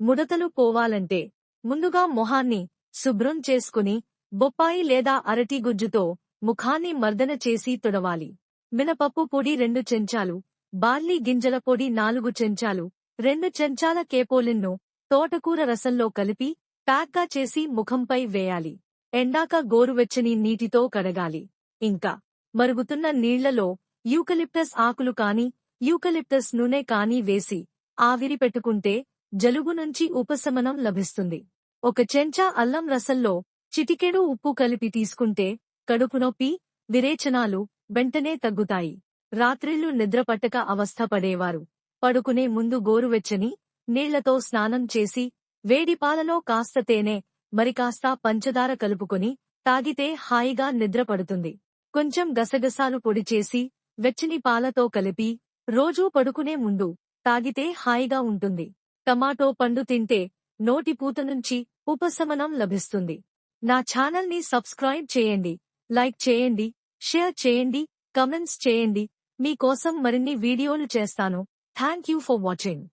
ముడతలు పోవాలంటే ముందుగా మొహాన్ని శుభ్రం చేసుకుని బొప్పాయి లేదా అరటి గుజ్జుతో ముఖాన్ని మర్దన చేసి తుడవాలి. మినపప్పు పొడి రెండు చెంచాలు బార్లీ గింజల పొడి నాలుగు చెంచాలు రెండు చెంచాల కేపోలిన్ను తోటకూర రసంలో కలిపి ప్యాక్గా చేసి ముఖంపై వేయాలి. ఎండాక గోరువెచ్చని నీటితో కడగాలి. ఇంకా మరుగుతున్న నీళ్ళలో యూకలిప్టస్ ఆకులు కాని యూకలిప్టస్ నూనె కాని వేసి ఆవిరి పెట్టుకుంటే జలుబు నుంచి ఉపశమనం లభిస్తుంది. ఒక చెంచా అల్లం రసంలో చిటికెడు ఉప్పు కలిపి తీసుకుంటే కడుపు నొప్పి విరేచనాలు వెంటనే తగ్గుతాయి. రాత్రిళ్ళు నిద్రపట్టక అవస్థ పడేవారు. పడుకునే ముందు గోరువెచ్చని నీళ్ళతో స్నానం చేసి వేడి పాలలో కాస్త తేనె మరికాస్త పంచదార కలుపుకొని తాగితే హాయిగా నిద్రపడుతుంది కొంచెం గసగసాలు పొడి చేసి వెచ్చని పాలతో కలిపి రోజూ పడుకునే ముందు తాగితే హాయిగా ఉంటుంది. టమాటో పండు తింటే నోటి పూత నుంచి ఉపశమనం లభిస్తుంది. నా ఛానల్ని సబ్స్క్రైబ్ చేయండి లైక్ చేయండి షేర్ చేయండి కమెంట్స్ చేయండి. మీకోసం మరిన్ని వీడియోలు చేస్తాను. Thank you for watching.